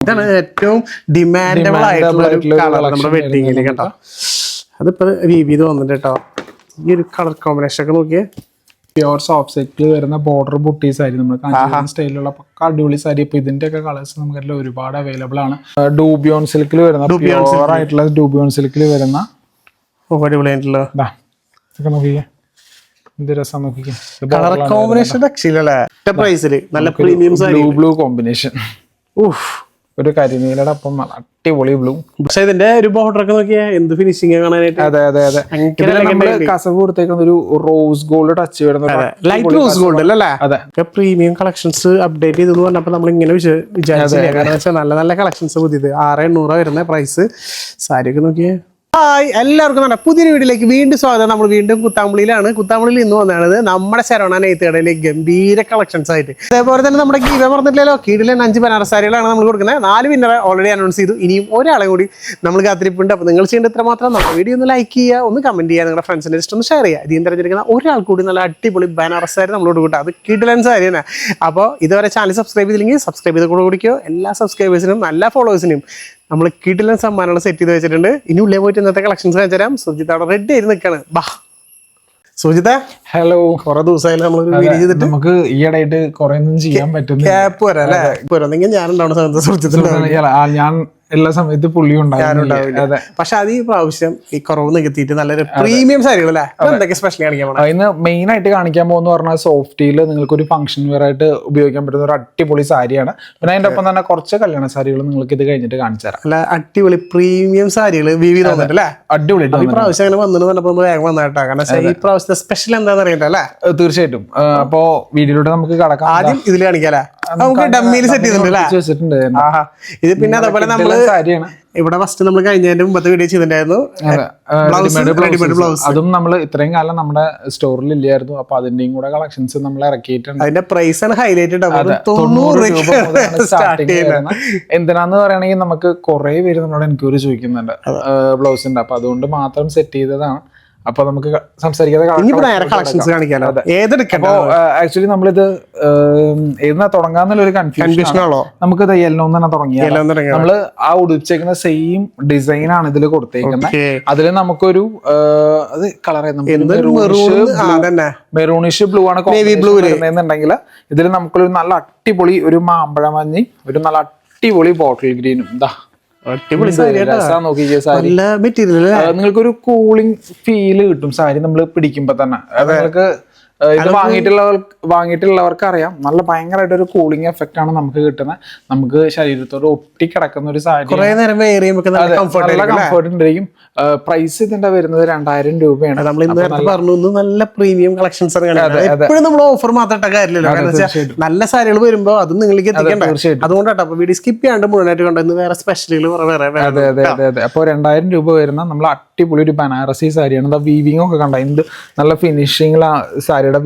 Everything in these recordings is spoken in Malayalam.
ഇതാണ് ഏറ്റവും ഡിമാൻഡബിൾ ആയിട്ടുള്ള ഒരു കളർ നമ്മുടെ വെഡിങ്ങിൽ കേട്ടോ. അതിപ്പോ രീതി തോന്നുന്നുണ്ട് കേട്ടോ. ഈ ഒരു കളർ കോമ്പിനേഷൻ ഒക്കെ നോക്കിയേ. പ്യുവർ സോഫ്റ്റ് സെറ്റിൽ വരുന്ന ബോർഡർ ബുട്ടീസ് സാരി നമ്മൾ കാഞ്ചീപുരം സ്റ്റൈലിലുള്ള പക്ക അടിപൊളി സാരി ഇപ്പൊ ഇതിന്റെ ഒക്കെ കളേഴ്സ് നമുക്കെല്ലാം ഒരുപാട് അവൈലബിൾ ആണ്. ഡൂബിയോൺ സിൽക്കിൽ വരുന്ന പ്യുവർ ആയിട്ടുള്ള ഡൂബിയോൺ സിൽക്കിൽ വരുന്ന കളർ കോമ്പിനേഷൻ പ്രൈസിൽ നല്ല പ്രീമിയം ബ്ലൂ ബ്ലൂ കോമ്പിനേഷൻ ഒരു കരിനീലയുടെ ഒപ്പം അടിപൊളി ബ്ലൂ പക്ഷെ ഇതിന്റെ ഒരു ബോർഡർ ഒക്കെ നോക്കിയാൽ എന്ത് ഫിനിഷിംഗ് കാണാനായിട്ട്? അതെ അതെ അതെ. കസവ് കൊടുത്തേക്കുന്ന ഒരു റോസ് ഗോൾഡ് ടച്ച് വരുന്ന ലൈറ്റ് റോസ് ഗോൾഡ് അല്ലേ? അതെ. പ്രീമിയം കളക്ഷൻസ് അപ്ഡേറ്റ് ചെയ്തെന്ന് പറഞ്ഞപ്പോ നമ്മൾ ഇങ്ങനെ വിചാ- വിചാരിച്ചില്ല. കാരണം വെച്ചാൽ നല്ല നല്ല കളക്ഷൻസ് പുതിയത്. ആറ് എണ്ണൂറ് വരുന്ന പ്രൈസ് സാരിയൊക്കെ നോക്കിയേ. ഹായ് എല്ലാവർക്കും നല്ല പുതിയൊരു വീട്ടിലേക്ക് വീണ്ടും സ്വാഗതം. നമ്മൾ വീണ്ടും കുത്താമ്പിളിയിലാണ് കുത്താമ്പിളിയിൽ ഇന്ന് വന്നത് നമ്മുടെ ശരവണ നെയ്ത്ത് കടയിലെ ഗംഭീര കളക്ഷൻസ് ആയിട്ട്. അതേപോലെ തന്നെ നമ്മുടെ ഗീവ പറഞ്ഞിട്ടില്ലല്ലോ കീഴിലെ അഞ്ച് ബനാറസ് സാരികളാണ് നമ്മൾ കൊടുക്കുന്നത്. നാല് വിന്നറെ ഓൾറെഡി അനൗൺസ് ചെയ്തു. ഇനിയും ഒരാളെ കൂടി നമ്മൾ കാത്തിരിപ്പുണ്ട്. അപ്പോൾ നിങ്ങൾ ചെയ്യേണ്ട ഇത്ര മാത്രം നമ്മുടെ വീഡിയോ ഒന്ന് ലൈക്ക് ചെയ്യുക ഒന്ന് കമന്റ് ചെയ്യുക നിങ്ങളുടെ ഫ്രണ്ട്സിന്റെ ഇഷ്ടം ഒന്ന് ഷെയർ ചെയ്യുക. ഇതിന് തിരഞ്ഞെടുക്കുന്ന ഒരാൾ കൂടി നല്ല അടിപൊളി ബനാറസ് സാരി നമ്മളോട് കൂട്ടുക അത് കിഡിലൻ സാരി തന്നെ. അപ്പോൾ ഇതുവരെ ചാനൽ സബ്സ്ക്രൈബ് ചെയ്തില്ലെങ്കിൽ സബ്സ്ക്രൈബ് ചെയ്ത് കൂടെ കുടിക്കോ എല്ലാ സബ്സ്ക്രൈബേഴ്സിനും നല്ല ഫോളോവേഴ്സിനും നമ്മൾ കിടിലൻ സമ്മാനങ്ങൾ സെറ്റ് ചെയ്ത് വെച്ചിട്ടുണ്ട്. ഇനി ഉള്ളിൽ പോയിട്ട് ഇന്നത്തെ കളക്ഷൻസ് കാണിച്ചു തരാം. സുജിത്ത് അവിടെ റെഡി ആയി നിൽക്കാണ് ബാ. സുജിത ഹലോ കുറെ ദിവസമായാലും നമ്മൾ വീഡിയോ ചെയ്തിട്ട്? നമുക്ക് ഈയിടെയായിട്ട് കുറെ ഒന്നും ചെയ്യാൻ പറ്റുന്നില്ല. ക്യാപ്പ് വരാം അല്ലേ? വരുന്നെങ്കിൽ ഞാൻ ഉണ്ടാവുന്ന സമയത്ത് ആ, ഞാൻ എല്ലാ സമയത്ത് പുള്ളി ഉണ്ടാവില്ല. പക്ഷെ അത് ഈ പ്രാവശ്യം ഈ കുറവ് നികത്തിയിട്ട് നല്ലൊരു പ്രീമിയം സാരികൾ അല്ലേ എന്തൊക്കെ സ്പെഷ്യൽ കാണിക്കാൻ അതിന് മെയിൻ ആയിട്ട് കാണിക്കാൻ പോകുന്ന പറഞ്ഞാൽ സോഫ്റ്റിയിൽ നിങ്ങൾക്ക് ഒരു ഫംഗ്ഷൻ വെയർ ആയിട്ട് ഉപയോഗിക്കാൻ പറ്റുന്ന ഒരു അടിപൊളി സാരിയാണ്. പിന്നെ അതിന്റെ ഒപ്പം തന്നെ കുറച്ച് കല്യാണ സാരികൾ നിങ്ങൾക്ക് ഇത് കഴിഞ്ഞിട്ട് കാണിച്ചു തരാം. അല്ല അടിപൊളി പ്രീമിയം സാരികൾ വിവി അടിപൊളി ഈ പ്രാവശ്യം അങ്ങനെ വന്നു വന്നപ്പോ വേഗം വന്നിട്ടാ കാരണം ഈ പ്രാവശ്യത്തെ സ്പെഷ്യൽ എന്താണെന്ന് അറിയില്ല അല്ലേ? തീർച്ചയായിട്ടും. അപ്പോ വീഡിയോയിലൂടെ നമുക്ക് കടക്കാം. ആദ്യം ഇതിൽ കാണിക്കാല്ലേ നമുക്ക് ഡമ്മിയിൽ സെറ്റ് ചെയ്തിട്ടുണ്ട് ഇത് പിന്നെ അതേപോലെ നമ്മൾ ഇവിടെ ഫസ്റ്റ് നമ്മൾ കഴിഞ്ഞതിന്റെ മുമ്പത്തെ വീഡിയോ ചെയ്തിട്ടുണ്ടായിരുന്നു. അതും. നമ്മൾ ഇത്രയും കാലം നമ്മുടെ സ്റ്റോറിൽ ഇല്ലായിരുന്നു. അപ്പൊ അതിന്റെയും കൂടെ കളക്ഷൻസ് നമ്മൾ ഇറക്കിയിട്ടുണ്ട്. അതിന്റെ പ്രൈസ് ആണ് ഹൈലൈറ്റ് തൊണ്ണൂറ് തൊണ്ണൂറ് രൂപ മുതലാണ് സ്റ്റാർട്ടിങ് ചെയ്യുന്നത്. എന്തിനാന്ന് പറയുകയാണെങ്കിൽ നമുക്ക് കുറെ പേര് നമ്മളോട് എൻക്വയറി ചോദിക്കുന്നുണ്ട്. ബ്ലൗസിന്റെ അപ്പൊ അതുകൊണ്ട് മാത്രം സെറ്റ് ചെയ്തതാണ്. അപ്പൊ നമുക്ക് ആക്ച്വലി നമ്മളിത് ഏം, ഏതിനാ തുടങ്ങാന്നുള്ള ഒരു കൺഫ്യൂഷൻ ആണോ. നമുക്ക് ഇത് യെല്ലോ തന്നെ തുടങ്ങിയ നമ്മൾ ആ ഉടുപ്പിച്ചേക്കുന്ന സെയിം ഡിസൈൻ ആണ് ഇതിൽ കൊടുത്തേക്കുന്നത് അതിൽ നമുക്കൊരു അത് കളർ മെറൂണിഷ് ബ്ലൂ ആണ് വരുന്നതെന്നുണ്ടെങ്കിൽ ഇതിൽ നമുക്കൊരു നല്ല അട്ടിപൊളി ഒരു മാമ്പഴ മഞ്ഞി ഒരു നല്ല അട്ടിപൊളി ബോട്ടിൽ ഗ്രീനും ഇതാ അടിപൊളി നല്ല മെറ്റീരിയൽ ആ, നിങ്ങൾക്കൊരു കൂളിംഗ് ഫീൽ കിട്ടും സാരി നമ്മൾ പിടിക്കുമ്പോ തന്നെ. നിങ്ങൾക്ക് ഇത് വാങ്ങിയിട്ടുള്ളവർ വാങ്ങിയിട്ടുള്ളവർക്ക് അറിയാം. നല്ല ഭയങ്കരമായിട്ട് ഒരു കൂളിംഗ് എഫക്റ്റ് ആണ് നമുക്ക് കിട്ടുന്നത് നമുക്ക് ശരീരത്തോട് ഒട്ടി കിടക്കുന്ന ഒരു സാഹചര്യം. നല്ല കംഫർട്ട് ഉണ്ടായിരിക്കും. പ്രൈസ് ഇതിന്റെ വരുന്നത് രണ്ടായിരം രൂപയാണ്. നമ്മൾ ഇന്ന് പറഞ്ഞു നല്ല പ്രീമിയം കളക്ഷൻസ് എപ്പോഴും നമ്മൾ ഓഫർ മാത്രം കാര്യമില്ലല്ലോ. നല്ല സാരികൾ വരുമ്പോ അത് നിങ്ങളിലേക്ക് എത്തിക്കണ്ട? തീർച്ചയായിട്ടും. അതുകൊണ്ടാട്ടോ അപ്പൊ വീഡിയോ സ്കിപ്പ് ചെയ്യാണ്ട് മുഴുവനായിട്ട് കണ്ടു വേറെ സ്പെഷ്യലുകൾ വേറെ അതെ അതെ അതെ അതെ. അപ്പോൾ രണ്ടായിരം രൂപ വരുന്ന നമ്മൾ അടിപൊളി ഒരു ബനാറസി സാരിയാണ് എന്താ വീവിംഗ് ഒക്കെ കണ്ട? എന്ത് നല്ല ഫിനിഷിംഗ് സാരിയുടെ?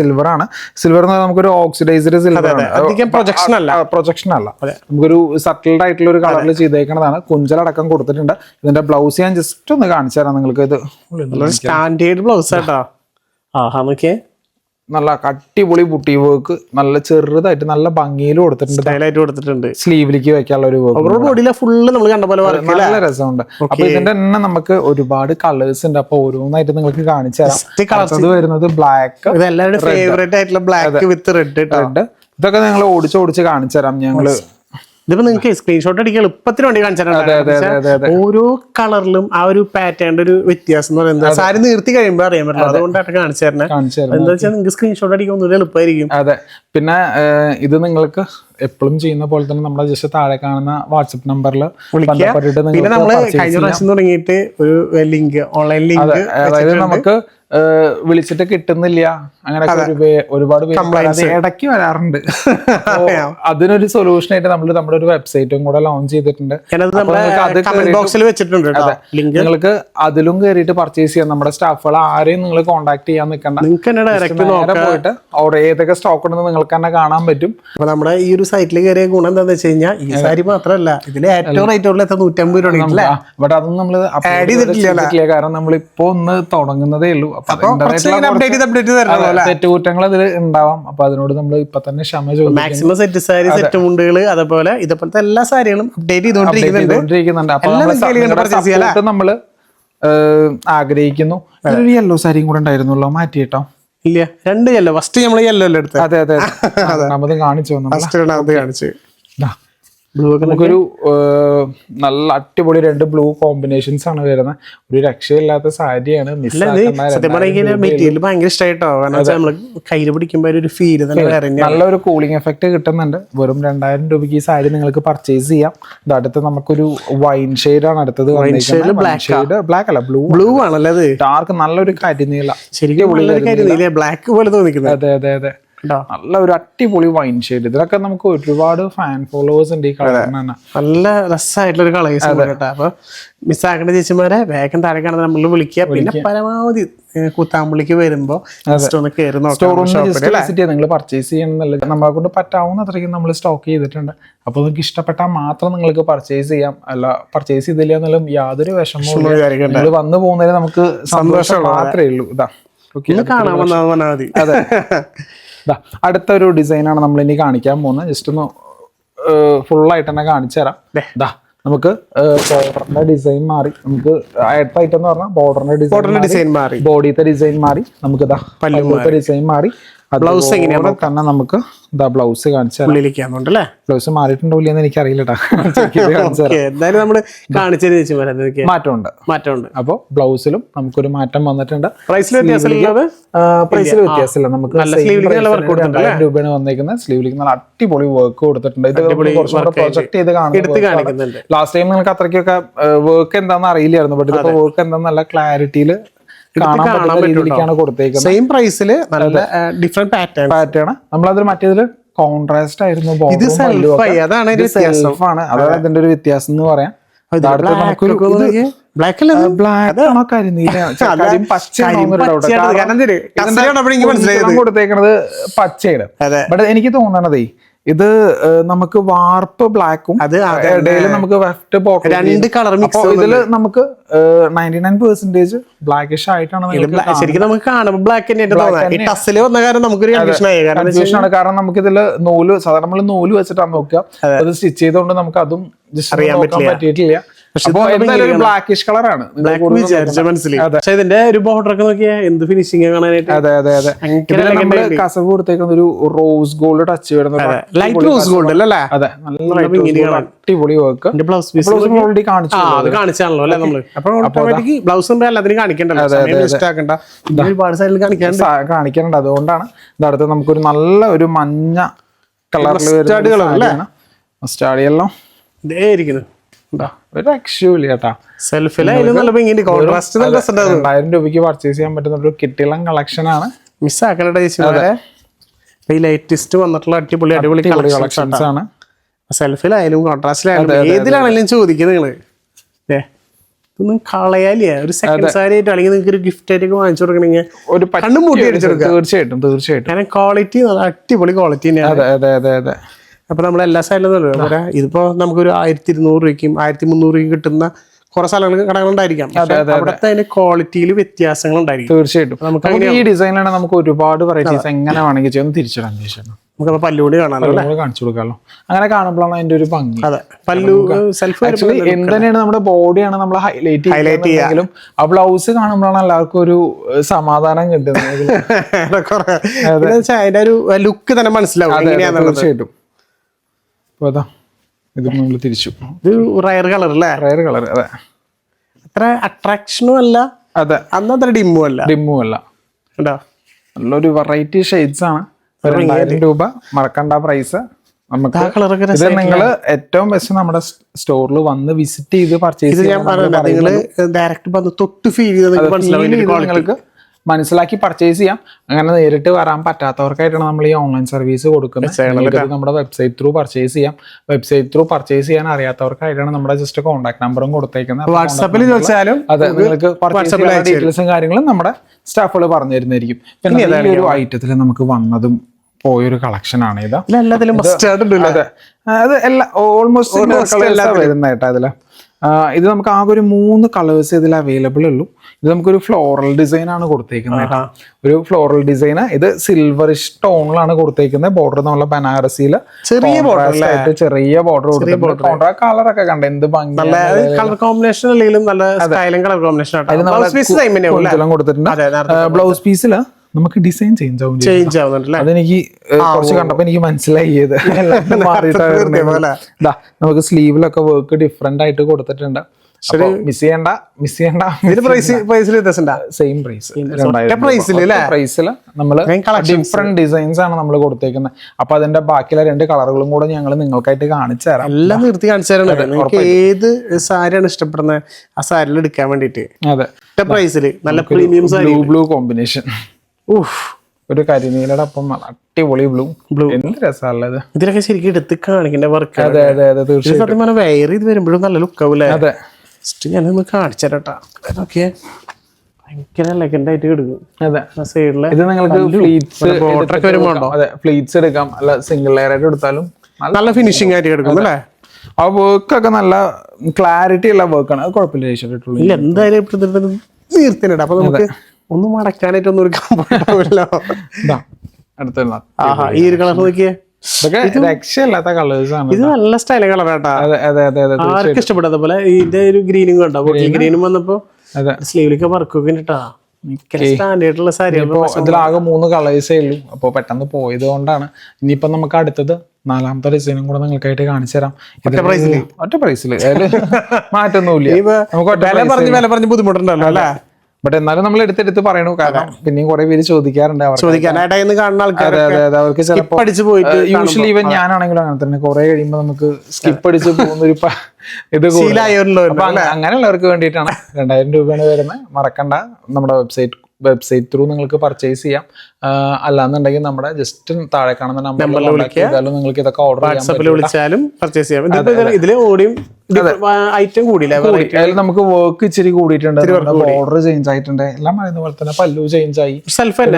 സിൽവർ ആണ്. സിൽവർ എന്ന് പറഞ്ഞാൽ നമുക്കൊരു ഓക്സിഡൈസ്ഡ് സിൽവർ ആണ്. പ്രൊജക്ഷൻ അല്ല. പ്രൊജക്ഷൻ അല്ല. നമുക്കൊരു സട്ടിൽഡ് ആയിട്ടുള്ള ഒരു കളറിൽ ചെയ്തേക്കുന്നതാണ് കുഞ്ചലടക്കം കൊടുത്തിട്ടുണ്ട്. ഇതിന്റെ ബ്ലൗസ് ഞാൻ ജസ്റ്റ് ഒന്ന് കാണിച്ചു തരാം നിങ്ങൾക്ക് ഇത് സ്റ്റാൻഡേർഡ് ബ്ലൗസ് ആട്ടാ. ആഹാ നോക്കിയേ. നല്ല അടിപൊളി ബുട്ടി വർക്ക് നല്ല ചെറുതായിട്ട് നല്ല ഭംഗിയിൽ കൊടുത്തിട്ടുണ്ട് കൊടുത്തിട്ടുണ്ട്. സ്ലീവിലേക്ക് വെക്കാനുള്ള ഒരു വർക്ക് ബോഡിയിലെ ഫുള്ള് നമ്മൾ കണ്ട പോലെ നല്ല രസമുണ്ട്. അപ്പൊ ഇതിന്റെ തന്നെ നമുക്ക് ഒരുപാട് കളേഴ്സ് ഉണ്ട്. അപ്പൊ ഓരോന്നായിട്ട് നിങ്ങൾക്ക് കാണിച്ചു തരാം. വരുന്നത് ബ്ലാക്ക് ഇത് എല്ലാവരുടെ ഫേവറേറ്റ് ആയിട്ടുള്ള ബ്ലാക്ക് വിത്ത് റെഡ് റെഡ് ഇതൊക്കെ നിങ്ങൾ ഓടിച്ച് ഓടിച്ച് കാണിച്ചു തരാം ഞങ്ങൾ. ഇതിപ്പോ നിങ്ങൾക്ക് സ്ക്രീൻഷോട്ട് അടിക്കാൻ എളുപ്പത്തിന് വേണ്ടി കാണിച്ചിട്ടുണ്ട് ഓരോ കളറിലും ആ ഒരു പാറ്റേണിന്റെ ഒരു വ്യത്യാസം എന്ന് പറയുന്നത്. സാരി നീർത്തി കഴിയുമ്പോൾ അറിയാൻ പറ്റില്ല. അതുകൊണ്ടായിട്ട് കാണിച്ചു തരണേ. എന്താ വെച്ചാൽ നിങ്ങൾക്ക് സ്ക്രീൻഷോട്ട് അടിക്കാൻ ഒന്നുകൂടി എളുപ്പമായിരിക്കും. അതെ. പിന്നെ ഇത് നിങ്ങൾക്ക് എപ്പോഴും ചെയ്യുന്ന പോലെ തന്നെ നമ്മുടെ ജസ്റ്റ് താഴെ കാണുന്ന വാട്സപ്പ് നമ്പറിൽ ബന്ധപ്പെട്ടിട്ട് പിന്നെ നമ്മൾ കഴിഞ്ഞ പ്രാവശ്യം തുടങ്ങിയിട്ട് ഒരു ലിങ്ക് ഓൺലൈൻ ലിങ്ക് അതായത് നമുക്ക് വിളിച്ചിട്ട് കിട്ടുന്നില്ല. അങ്ങനെ ഒരു ഒരുപാട് ഇടയ്ക്ക് വരാറുണ്ട്. അതിനൊരു സൊല്യൂഷൻ ആയിട്ട് നമ്മൾ നമ്മുടെ ഒരു വെബ്സൈറ്റും കൂടെ ലോഞ്ച് ചെയ്തിട്ടുണ്ട്. നിങ്ങൾക്ക് അതിലും കയറിയിട്ട് പർച്ചേസ് ചെയ്യാം. നമ്മുടെ സ്റ്റാഫുകൾ ആരെയും നിങ്ങൾ കോൺടാക്ട് ചെയ്യാൻ നിൽക്കണ്ട. നിങ്ങൾക്ക് പോയിട്ട് അവിടെ ഏതൊക്കെ സ്റ്റോക്ക് ഉണ്ടെന്ന് നിങ്ങൾക്ക് തന്നെ കാണാൻ പറ്റും. നമ്മുടെ ഈ ഒരു സൈറ്റിൽ കയറിയ ഗുണം എന്താണെന്ന് വെച്ച് കഴിഞ്ഞാൽ ഈ സാരി മാത്രമല്ല ഇതിൽ ഏറ്റവും റേറ്റ് ഉള്ള എത്ര നൂറ്റമ്പത് രൂപ ബട്ട് നമ്മൾ ആഡ് ചെയ്തിട്ടില്ല. കാരണം നമ്മളിപ്പോ ഒന്ന് തുടങ്ങുന്നതേ ഉള്ളൂ. തെറ്റുകുറ്റങ്ങൾ അതിൽ ഉണ്ടാവാം. അപ്പൊ അതിനോട് നമ്മൾ ഇപ്പൊ തന്നെ ക്ഷമ ചോദിക്കും മാക്സിമം സെറ്റ് സാരി സെറ്റ് മുണ്ടുകൾ അതേപോലെ ഇതേപോലത്തെ എല്ലാ സാരികളും അപ്ഡേറ്റ് ചെയ്തുകൊണ്ടിരിക്കുന്നുണ്ട്. അപ്പൊ നമ്മൾ ആഗ്രഹിക്കുന്നു. ഒരു യെല്ലോ സാരിയും കൂടെ ഉണ്ടായിരുന്നല്ലോ മാറ്റി കേട്ടോ ഇല്ല. രണ്ട് യെല്ലോ ഫസ്റ്റ് നമ്മൾ യെല്ലോ അല്ലേ എടുത്തത് അതെ അതെ രണ്ടാമത് കാണിച്ചു ഫസ്റ്റ് കാണിച്ചു. നമുക്കൊരു നല്ല അടിപൊളി രണ്ട് ബ്ലൂ കോമ്പിനേഷൻസ് ആണ് വരുന്നത്. ഒരു രക്ഷയില്ലാത്ത സാരിയാണ് സത്യം പറഞ്ഞാൽ മെറ്റീരിയൽ ഭയങ്കര ഇഷ്ടമായിട്ടോ? കാരണം നമ്മൾ കയ്യിൽ ഒരു ഫീൽ തന്നെ നല്ലൊരു കൂളിംഗ് എഫക്റ്റ് കിട്ടുന്നുണ്ട്. വെറും രണ്ടായിരം രൂപയ്ക്ക് ഈ സാരി നിങ്ങൾക്ക് പർച്ചേസ് ചെയ്യാം. ഇത് അടുത്ത് നമുക്കൊരു വൈൻ ഷെയ്ഡ് ആണ് അടുത്തത് ഷെയ്ഡ് ബ്ലാക്ക് അല്ല ബ്ലൂ ബ്ലൂ ആണല്ലേ ഡാർക്ക് നല്ലൊരു കരിനീല. ശരിക്കും ബ്ലാക്ക് പോലെ തോന്നിക്കുന്നത്. അതെ അതെ അതെ. നല്ല ഒരു അടിപൊളി വൈൻ ഷെയ്ഡ് ഇതിലൊക്കെ നമുക്ക് ഒരുപാട് ഫാൻ ഫോളോവേഴ്സ് ഉണ്ട് ഈ കളറിന് നല്ല രസമായിട്ടുള്ള ഒരു കളേഴ്സ് കേട്ടോ. അപ്പൊ മിസ്സാക്കേണ്ട ചേച്ചിമാരെ വേഗം താഴെ കാണുന്ന നമ്മൾ വിളിക്കുക. പിന്നെ പരമാവധി കൂത്താമ്പിളിക്ക് കുത്താമ്പുള്ളിക്ക് വരുമ്പോ ഒന്ന് കയറി നിങ്ങൾ പർച്ചേസ് ചെയ്യണമെന്നല്ല നമ്മളെ കൊണ്ട് പറ്റാവുന്ന അത്രയ്ക്കും നമ്മൾ സ്റ്റോക്ക് ചെയ്തിട്ടുണ്ട്. അപ്പോൾ നിങ്ങൾക്ക് ഇഷ്ടപ്പെട്ടാൽ മാത്രം നിങ്ങൾക്ക് പർച്ചേസ് ചെയ്യാം. അല്ല പർച്ചേസ് ചെയ്തില്ല എന്നാലും യാതൊരു വിഷമവും. നിങ്ങൾ വന്നു പോകുന്നതിന് നമുക്ക് സന്തോഷം മാത്രമേ ഉള്ളൂ. ഇതാ. കാണാൻ വന്നാൽ മതി. മതി ദാ, അടുത്ത ഒരു ഡിസൈനാണ് നമ്മൾ ഇനി കാണിക്കാൻ പോകുന്നത്. ജസ്റ്റ് ഒന്ന് ഫുൾ ആയിട്ട് തന്നെ കാണിച്ചു തരാം. ദാ നമുക്ക് ബോർഡറിന്റെ ഡിസൈൻ മാറി. നമുക്ക് അടുത്ത ഐറ്റം എന്ന് പറഞ്ഞാൽ ബോർഡറിന്റെ ഡിസൈൻ ഡിസൈൻ മാറി. ബോഡിത്തെ ഡിസൈൻ മാറി. നമുക്ക് ഇതാ പല്ലുത്തെ ഡിസൈൻ മാറി. ബ്ലൗസ് എങ്ങനെയാണ് തന്നെ നമുക്ക് ഇതാ ബ്ലൗസ് ബ്ലൗസ് മാറിയിട്ടുണ്ടോ എന്ന് എനിക്ക് അറിയില്ല കാണിച്ചു തരാം. ഓക്കെ എന്തായാലും അതൊക്കെ മാറ്റമുണ്ട്. മാറ്റമുണ്ട്. അപ്പോൾ ബ്ലൗസിലും നമുക്കൊരു മാറ്റം വന്നിട്ടുണ്ട്. പ്രൈസിൽ വ്യത്യാസമില്ലാതെ പ്രൈസിൽ വ്യത്യാസമില്ല. നമുക്ക് രൂപയാണ് വന്നേക്കുന്നത്. സ്ലീവിലേക്ക് നല്ല അടിപൊളി വർക്ക് കൊടുത്തിട്ടുണ്ട്. ഇത് കുറച്ചുകൂടെ പ്രൊജക്ട് ചെയ്ത് കാണിക്കുന്നുണ്ട്. ലാസ്റ്റ് ടൈം നിങ്ങൾക്ക് അത്രയ്ക്കൊക്കെ വർക്ക് എന്താണെന്ന് അറിയില്ലായിരുന്നു. ബട്ട് ഇതിപ്പോ വർക്ക് എന്താണെന്ന് നല്ല ക്ലാരിറ്റിയിൽ കാണാൻ രീതിയിലേക്കാണ് കൊടുത്തേക്കുന്നത്. സെയിം പ്രൈസിൽ നല്ല ഡിഫറെന്റ് പാറ്റേൺ പാറ്റേൺ നമ്മളതിൽ മറ്റേതിൽ കോൺട്രാസ്റ്റ് ആയിരുന്നു ഇത് സെൽഫ് ആയി, അതാണ് സെൽഫ് ആണ് സെൽഫാണ് അതാണ് അതിന്റെ ഒരു വ്യത്യാസം എന്ന് പറയാം. കൊടുത്തേക്കണത് പച്ചയുടെ ബട്ട് എനിക്ക് തോന്നണതേ ഇത് നമുക്ക് വാർപ്പ് ബ്ലാക്കും. ഇടയിൽ നമുക്ക് വെഫ്റ്റ് പോക്കറ്റ് രണ്ട് കളർ മിക്സ് ഇതിൽ നമുക്ക് നയന്റി നയൻ പെർസെന്റേജ് ബ്ലാക്കിഷ് ആയിട്ടാണ് ശരിക്കും നമുക്ക് കാണുമ്പോൾ ബ്ലാക്ക് ടസ്സിൽ വന്ന കാരണം നമുക്കൊരു കൺഫ്യൂഷൻ ആണ്. കാരണം നമുക്ക് ഇതിൽ നൂൽ സാധാരണ നമ്മൾ നൂൽ വെച്ചിട്ടാണ് നോക്കുക. അത്. സ്റ്റിച്ച് ചെയ്തുകൊണ്ട് നമുക്ക് അതും ജസ്റ്റ് അറിയാൻ. പറ്റിയിട്ടില്ല. ബ്ലാക്കിഷ് കളറാണ് പക്ഷെ ഇതിന്റെ ഒരു ബോർഡർ ഒക്കെ നോക്കിയാ എന്ത് ഫിനിഷിംഗ് കാണാനായിട്ട്? അതെ അതെ അതെ. ഒരു റോസ് ഗോൾഡ് ടച്ച് വരുന്ന ലൈറ്റ് റോസ് ഗോൾഡ് അല്ലേ? അതെ. നല്ല അടിപൊളി വർക്ക് ബ്ലൗസ് പീസ് ഓൾറെഡി കാണിച്ചു അത് കാണിച്ചാണല്ലോ അല്ലേ നമ്മൾ? അപ്പൊ ഓട്ടോമാറ്റിക് ബ്ലൗസ് ഉണ്ട് എല്ലാത്തിനും കാണിക്കണ്ടല്ലോ. സമയം വേസ്റ്റ് ആക്കണ്ട പിന്നെ ഒരുപാട് സൈഡിൽ കാണിക്കാണ്ട് സാ- കാണിക്കാനുണ്ട് അതുകൊണ്ടാണ് ഇതടുത്ത് നമുക്കൊരു നല്ല ഒരു മഞ്ഞ കളറിൽ കളർ അല്ലേ? മസ്റ്റാർഡ് എല്ലാം ഇതേ ഇരിക്കുന്നു. ഒരു രക്ഷയില്ല ചേട്ടാ രണ്ടായിരം രൂപയ്ക്ക് പർച്ചേസ് ചെയ്യാൻ പറ്റുന്ന ഒരു കിട്ടിളം കളക്ഷൻ ആണ്. മിസ് ആക്കണ്ട ചേച്ചിമാരെ ഇപ്പൊ ഈ ലേറ്റസ്റ്റ് വന്നിട്ടുള്ള അടിപൊളി അടിപൊളി അടിപൊളി കളക്ഷൻ കളക്ഷൻസ് ആണ്. സെൽഫിലായാലും കോൺട്രാസ്റ്റിലായാലും ഏതിലാണെങ്കിലും ചോദിക്കുന്നത് നിങ്ങൾ. ഏ ഇതൊന്നും കളയാലിയ ഒരു സെക്കൻഡ് സാരി ആയിട്ട് അല്ലെങ്കിൽ നിങ്ങൾക്ക് ഒരു ഗിഫ്റ്റ് ആയിട്ട് വാങ്ങിച്ചു കൊടുക്കണെങ്കിൽ ഒരു കണ്ണും പൂട്ടി അടിച്ചെടുക്കുക. തീർച്ചയായിട്ടും തീർച്ചയായിട്ടും. കാരണം ക്വാളിറ്റി നല്ല അടിപൊളി ക്വാളിറ്റി തന്നെയാണ്. അതെ അതെ അതെ അതെ. അപ്പൊ നമ്മൾ എല്ലാ സൈഡിലും പറയാ ഇതിപ്പോ നമുക്കൊരു ആയിരത്തി ഇരുന്നൂറ് രൂപയ്ക്കും ആയിരത്തി മുന്നൂറ് രൂപയ്ക്കും കിട്ടുന്ന കുറെ സ്ഥലങ്ങൾ കടകളുണ്ടായിരിക്കാം ഉണ്ടായിരിക്കാം. അവിടുത്തെ അതിന്റെ ക്വാളിറ്റിയിൽ വ്യത്യാസങ്ങൾ ഉണ്ടായിരിക്കും. തീർച്ചയായിട്ടും. നമുക്ക് ഈ ഡിസൈനാണ് നമുക്ക് ഒരുപാട് വെറൈറ്റീസ് എങ്ങനെ വേണമെങ്കിൽ ചെയ്യാൻ തിരിച്ചിടാൻ നമുക്ക് പല്ലുകൂടി കാണാമല്ലോ കാണിച്ചു കൊടുക്കാമല്ലോ അങ്ങനെ കാണുമ്പോഴാണ് അതിന്റെ ഒരു ഭംഗി. അതെ. പല്ലു സെൽഫ് എന്തിനാണ് നമ്മുടെ ബോഡിയാണ് നമ്മൾ ഹൈലൈറ്റ് ഹൈലൈറ്റ് ചെയ്യുന്നതെങ്കിലും ആ ബ്ലൗസ് കാണുമ്പോഴാണ് എല്ലാവർക്കും ഒരു സമാധാനം കിട്ടുന്നത്. അതിന്റെ ഒരു ലുക്ക് തന്നെ മനസ്സിലാവും തീർച്ചയായിട്ടും. അപ്പൊ അതാ. ഇത് നമ്മൾ തിരിച്ചു. ഇത് റയർ കളർ അല്ലേ? റയർ കളർ അതെ. അത്ര അട്രാക്ഷനും അല്ല. അതെ. അന്ന് അത്ര ഡിമ്മും അല്ല. ഡിമ്മും അല്ല. കേട്ടോ നല്ലൊരു വെറൈറ്റി ഷെയ്ഡ്സ് ആണ്. രണ്ടായിരം രൂപ മറക്കണ്ട പ്രൈസ് നമുക്ക് ഇത് നിങ്ങൾ ഏറ്റവും ബെസ്റ്റ് നമ്മുടെ സ്റ്റോറിൽ വന്ന് വിസിറ്റ് ചെയ്ത് പർച്ചേസ് ചെയ്യാൻ നിങ്ങൾ ഡയറക്റ്റ് വന്ന് തൊട്ട് ഫീൽ ചെയ്ത് നിങ്ങൾക്ക് മനസ്സിലാക്കി പർച്ചേസ് ചെയ്യാം. അങ്ങനെ നേരിട്ട് വരാൻ പറ്റാത്തവർക്കായിട്ടാണ് നമ്മൾ ഈ ഓൺലൈൻ സർവീസ് കൊടുക്കുന്നത്. നമ്മുടെ വെബ്സൈറ്റ് ത്രൂ പർച്ചേസ് ചെയ്യാം. വെബ്സൈറ്റ് ത്രൂ പർച്ചേസ് ചെയ്യാൻ അറിയാത്തവർക്കായിട്ടാണ് നമ്മുടെ ജസ്റ്റ് കോൺടാക്ട് നമ്പറും കൊടുത്തേക്കുന്നത്. വാട്സാപ്പിൽ ചോദിച്ചാലും അതെ നിങ്ങൾക്ക് ഡീറ്റെയിൽസും കാര്യങ്ങളും നമ്മുടെ സ്റ്റാഫുകൾ പറഞ്ഞു തരുന്നതായിരിക്കും പിന്നെ ഈ ഒരു ഐറ്റത്തിൽ നമുക്ക് വന്നതും പോയൊരു കളക്ഷൻ ആണ് ഇത്. അതെ. എല്ലാ ഓൾമോസ്റ്റ് വരുന്നതായിട്ടാ അതിലെ ഇത് നമുക്ക് ആകെ ഒരു മൂന്ന് കളേഴ്സ് ഇതിൽ അവൈലബിൾ ഉള്ളൂ. ഇത് നമുക്കൊരു ഫ്ലോറൽ ഡിസൈൻ ആണ് കൊടുത്തേക്കുന്നത് ഒരു ഫ്ലോറൽ ഡിസൈൻ ഇത് സിൽവറിഷ് ടോണിലാണ് കൊടുത്തേക്കുന്നത്. ബോർഡർ നമ്മളെ ബനാറസിയിൽ ചെറിയ ബോർഡർ ചെറിയ ബോർഡർ കൊടുത്തിട്ടുണ്ട്. കളറൊക്കെ കണ്ട എന്ത് നല്ല കളർ കോമ്പിനേഷൻ അല്ലെങ്കിലും നല്ല സ്റ്റൈലും കളർ കോമ്പിനേഷൻ ബ്ലൗസ് പീസ് നമുക്ക് ഡിസൈൻ ചേഞ്ച് ആവും ചേഞ്ച് ആവുന്നുണ്ടല്ലേ? അതെനിക്ക് കുറച്ച് കണ്ടപ്പോ എനിക്ക് മനസ്സിലായി നമുക്ക് സ്ലീവിലൊക്കെ വർക്ക് ഡിഫറെന്റ് ആയിട്ട് കൊടുത്തിട്ടുണ്ട്. മിസ് ചെയ്യണ്ട മിസ് ചെയ്യണ്ട പ്രൈസ് പ്രൈസിൽ സെയിം പ്രൈസ് ല്ലേ? പ്രൈസിൽ നമ്മൾ ഡിഫറെന്റ് ഡിസൈൻസ് ആണ് നമ്മൾ കൊടുത്തേക്കുന്നത്. അപ്പൊ അതിന്റെ ബാക്കിയുള്ള രണ്ട് കളറുകളും കൂടെ ഞങ്ങൾ നിങ്ങൾക്കായിട്ട് കാണിച്ചു തരാം. എല്ലാം നിർത്തി കാണിച്ചു തരാം നിങ്ങൾക്ക് ഏത് സാരിയാണ് ഇഷ്ടപ്പെടുന്നത് ആ സാരിയിൽ എടുക്കാൻ വേണ്ടിട്ട് അതെ. പ്രൈസിൽ നല്ല പ്രീമിയം ബ്ലൂ ബ്ലൂ കോമ്പിനേഷൻ ഊഫ് ഒരു കരിനീലയുടെ നല്ല അടിപൊളി ബ്ലൂ ബ്ലൂ എന്ത് രസമുള്ളത് ഇതിലൊക്കെ ശരിക്കും എടുത്ത് കാണിക്കേണ്ട വർക്ക് അതെ അതെ അതെ തീർച്ചയായും വെയർ ചെയ്ത് വരുമ്പോഴും നല്ല ലുക്ക് ആവില്ലേ അതെ. ജസ്റ്റ് ഞാനൊന്ന് കാണിച്ചു തരട്ടാ. നോക്കിയേ. ഭയങ്കര ലെഗൻഡ് ആയിട്ട് അതെ. സൈഡിലെ ഇത് നിങ്ങൾക്ക് ഫ്ലീറ്റ്സ് border ഒക്കെ വരുമ്പോ അതെ ഫ്ലീറ്റ്സ് എടുക്കാം. അല്ല സിംഗിൾ ലെയർ ആയിട്ട് എടുത്താലും നല്ല ഫിനിഷിംഗ് ആയിട്ട് എടുക്കും അല്ലേ? ആ വർക്ക് ഒക്കെ നല്ല ക്ലാരിറ്റി ഉള്ള വർക്കാണ് അത് കുഴപ്പമില്ല ഇല്ല എന്തായാലും ഇപ്പൊ തീർത്തിനിട അപ്പൊ നമുക്ക് ഒന്നും മടക്കാനായിട്ട് ഒന്നും ഒരു കംഫർട്ട് ആവില്ല അടുത്തുള്ള ആഹാ ഈ ഒരു കളർ നോക്കിയേ. ഇതൊക്കെ രക്ഷയില്ലാത്ത കളേഴ്സ് ആണ് ഇത് നല്ല സ്റ്റൈൽ കളറാട്ടാ ആർക്കും ഇഷ്ടപ്പെട്ട പോലെ ഇതിന്റെ ഒരു ഗ്രീനും കണ്ടോ? ഗ്രീനും വന്നപ്പോ സ്ലീവിലൊക്കെ വർക്കൊക്കെ ഇട്ടാ സാരികൾ ഇതിലാകെ മൂന്ന് കളേഴ്സേ ഉള്ളൂ. അപ്പോൾ പെട്ടെന്ന് പോയത് കൊണ്ടാണ്. ഇനിയിപ്പോ നമുക്ക് അടുത്തത് നാലാമത്തെ ഡിസൈനും കൂടെ നിങ്ങൾക്കായിട്ട് കാണിച്ചു തരാം. ഒറ്റ പ്രൈസിൽ ഒറ്റ പ്രൈസിൽ മാറ്റൊന്നുമില്ല. വില പറഞ്ഞ് വില പറഞ്ഞ് ബുദ്ധിമുട്ടുണ്ടല്ലോ അല്ലേ? ബട്ട് എന്നാലും നമ്മൾ എടുത്തെടുത്ത് പറയണു. കാരണം പിന്നെയും കുറെ പേര് ചോദിക്കാറുണ്ട് അവർക്ക് ചോദിക്കാനായിട്ടായി കാണുന്ന ആൾക്കാർ അതെ അതെ അതെ. അവർക്ക് ചിലപ്പോ പഠിച്ചു പോയിട്ട് യൂഷ്വലി ഇവൻ ഞാനാണെങ്കിലും അങ്ങനെ തന്നെ. കുറെ കഴിയുമ്പോ നമുക്ക് സ്കിപ്പ് അടിച്ച് പോകുന്നൊരു ഇത് അങ്ങനെയുള്ളവർക്ക് വേണ്ടിയിട്ടാണ് രണ്ടായിരം രൂപയാണ് വരുന്നത്. മറക്കണ്ട. നമ്മുടെ വെബ്സൈറ്റ് വെബ്സൈറ്റ് ത്രൂ നിങ്ങൾക്ക് പർച്ചേസ് ചെയ്യാം. അല്ലാന്നുണ്ടെങ്കിൽ നമ്മുടെ ജസ്റ്റ് താഴെ കാണുന്ന നമ്പറിൽ കോൺടാക്ട് നിങ്ങൾക്ക് ഇതൊക്കെ ഓർഡർ ചെയ്യാൻ വാട്സാപ്പിൽ വിളിച്ചാലും പർച്ചേസ് ചെയ്യാം. ഇതിൽ ഓടിയും ഐറ്റം കൂടിയില്ല? പറ്റും അതിൽ നമുക്ക് വർക്ക് ഇച്ചിരി കൂടിയിട്ടുണ്ട്. ഓർഡർ ചേഞ്ച് ആയിട്ടുണ്ട്. എല്ലാം പറയുന്ന പോലെ തന്നെ പല്ലു ചേഞ്ച് ആയി. സെൽഫ്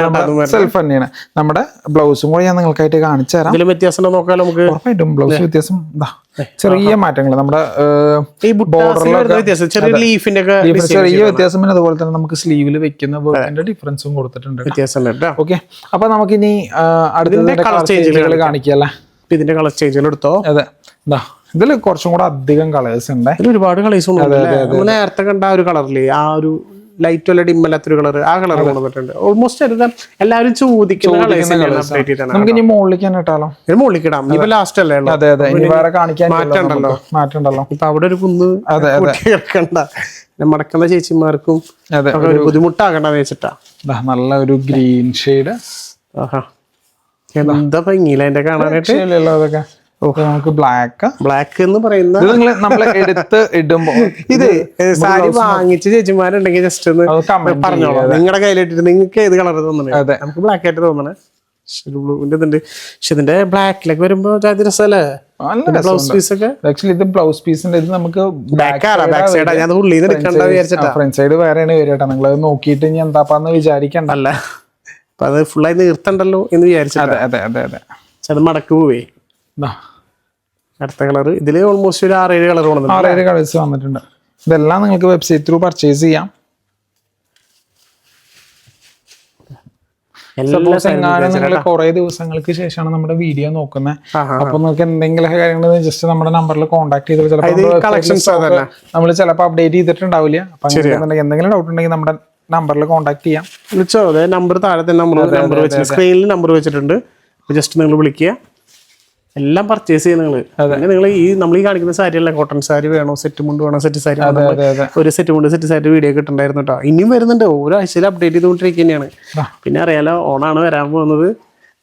സെൽഫ് തന്നെയാണ്. നമ്മുടെ ബ്ലൗസും കൂടി ഞാൻ നിങ്ങൾക്കായിട്ട് കാണിച്ചു തരാം. വ്യത്യാസം നോക്കാം നമുക്ക്. ഉറപ്പായിട്ടും ബ്ലൗസ് വ്യത്യാസം ചെറിയ മാറ്റങ്ങൾ നമ്മുടെ ചെറിയ ലീഫിന്റെ വ്യത്യാസം പിന്നെ അതുപോലെ തന്നെ നമുക്ക് സ്ലീവിൽ വെക്കുന്ന വർക്കിന്റെ ഡിഫറൻസും കൊടുത്തിട്ടുണ്ട് ഓക്കെ. അപ്പൊ നമുക്ക് ഇനി അടുത്തതിന്റെ കളർ ചേഞ്ചുകൾ കാണിക്കല്ലേ ഇതിന്റെ കളർ ചേഞ്ചുകൾ എടുത്തോ? അതെ. എന്താ ഇതിൽ കുറച്ചും കൂടെ അധികം കളേഴ്സ് ഉണ്ട്. ഒരുപാട് കളേഴ്സ് ഉണ്ട് നേരത്തെ കണ്ട ആ ഒരു കളറിൽ ആ ഒരു ലൈറ്റ് വല്ല ഡിമ്മല്ലാത്തൊരു കളർ ആ കളർ കൊണ്ടുവന്നിട്ടുണ്ട്. ഓൾമോസ്റ്റ് എല്ലാം എല്ലാവരും ചോദിക്കുന്ന നമുക്ക് ഇനി മുകളിലേക്ക് ഇട്ടാലോ? ഇത് ഇടാം. ഇപ്പൊ ലാസ്റ്റ് അല്ലേ അതെ അതെ. വേറെ കാണിക്കാൻ മാറ്റണ്ടല്ലോ മാറ്റമുണ്ടല്ലോ ഇപ്പൊ അവിടെ ഒരു കുന്ന് അതെ കിടക്കണ്ട. മടക്കുന്ന ചേച്ചിമാർക്കും ഒരു ബുദ്ധിമുട്ടാകണ്ടെന്ന് വെച്ചിട്ടാ. നല്ല ഒരു ഗ്രീൻ ഷെയ്ഡ്. ആഹാ. എന്താ ഭംഗിയില്ല എന്റെ കാണാനായിട്ട്? ഓക്കെ നമുക്ക് ബ്ലാക്ക് ബ്ലാക്ക് എന്ന് പറയുന്ന ഇത് നിങ്ങൾ നമ്മൾ എടുത്ത് ഇടുമ്പോ ഇത് സാരി വാങ്ങിച്ച ചേച്ചിമാരുണ്ടെങ്കിൽ ജസ്റ്റ് ഒന്ന് പറഞ്ഞോളൂ. നിങ്ങളുടെ കയ്യിലിട്ടിട്ട് നിങ്ങൾക്ക് ഏത് കളർ തോന്നണേ? അതെ. നമുക്ക് ബ്ലാക്ക് ആയിട്ട് തോന്നണേ. ബ്ലൂവിന്റെ ഇതുണ്ട്. പക്ഷെ ഇതിന്റെ ബ്ലാക്കിലേക്ക് വരുമ്പോ രസമല്ലേ ബ്ലൗസ് പീസ് ഒക്കെ? ആക്ച്വലി ഇത് ബ്ലൗസ് പീസിന്റെ ഇത് നമുക്ക് ബാക്ക് സൈഡാ ഞാൻ ഉള്ളിൽ നിന്ന് എടുക്കണ്ട വിചാരിച്ചിട്ടാ. ഫ്രണ്ട് സൈഡ് വേറെയാണ് വരിക നിങ്ങൾ അത് നോക്കിയിട്ട് ഇനി എന്താപ്പാന്ന് വിചാരിക്കണ്ടല്ല അപ്പൊ അത് ഫുള്ളായി നിർത്തണ്ടല്ലോ എന്ന് വിചാരിച്ചു അതെ അതെ അതെ അതെ. മടക്ക് പോവേ. അടുത്ത കളർ. ഇതിൽ ഓൾമോസ്റ്റ് ഒരു ആറേഴ് കളർ ആറേഴ് കളേഴ്സ് വന്നിട്ടുണ്ട്. ഇതെല്ലാം നിങ്ങൾക്ക് വെബ്സൈറ്റ് ത്രൂ പർച്ചേസ് ചെയ്യാം. കൊറേ സപ്പോസ് എങ്ങാനും നിങ്ങൾ കുറെ ദിവസങ്ങൾക്ക് ശേഷമാണ് നമ്മുടെ വീഡിയോ നോക്കുന്നത്. അപ്പൊ നിങ്ങൾക്ക് എന്തെങ്കിലും കാര്യങ്ങൾ ജസ്റ്റ് നമ്മുടെ നമ്പറിൽ കോൺടാക്ട് ചെയ്ത് ചിലപ്പോൾ. നമ്മൾ ചിലപ്പോൾ അപ്ഡേറ്റ് ചെയ്തിട്ടുണ്ടാവില്ല. അപ്പൊ എന്തെങ്കിലും ഡൗട്ട് ഉണ്ടെങ്കിൽ നമ്മുടെ നമ്പറിൽ കോൺടാക്ട് ചെയ്യാം. വിളിച്ചോ അതെ നമ്പർ താഴെ തന്നെ നമ്പർ നമ്പർ വെച്ചിട്ടുണ്ട് സ്ക്രീനിൽ നമ്പർ വെച്ചിട്ടുണ്ട്. ജസ്റ്റ് നിങ്ങൾ വിളിക്കുക. എല്ലാം പർച്ചേസ് ചെയ്യുക നിങ്ങൾ നിങ്ങൾ ഈ നമ്മൾ ഈ കാണിക്കുന്ന സാരി അല്ല കോട്ടൺ സാരി വേണോ സെറ്റ് മുണ്ട് വേണോ സെറ്റ് സാരി ഒരു സെറ്റ് മുണ്ട് സെറ്റ് സാരി വീഡിയോ കിട്ടുണ്ടായിരുന്നു കേട്ടോ ഇനിയും വരുന്നുണ്ട്. ഓരോ ആഴ്ചയിൽ അപ്ഡേറ്റ് ചെയ്തുകൊണ്ടിരിക്കുന്നതാണ് പിന്നെ അറിയാലോ ഓണാണ് വരാൻ പോകുന്നത്.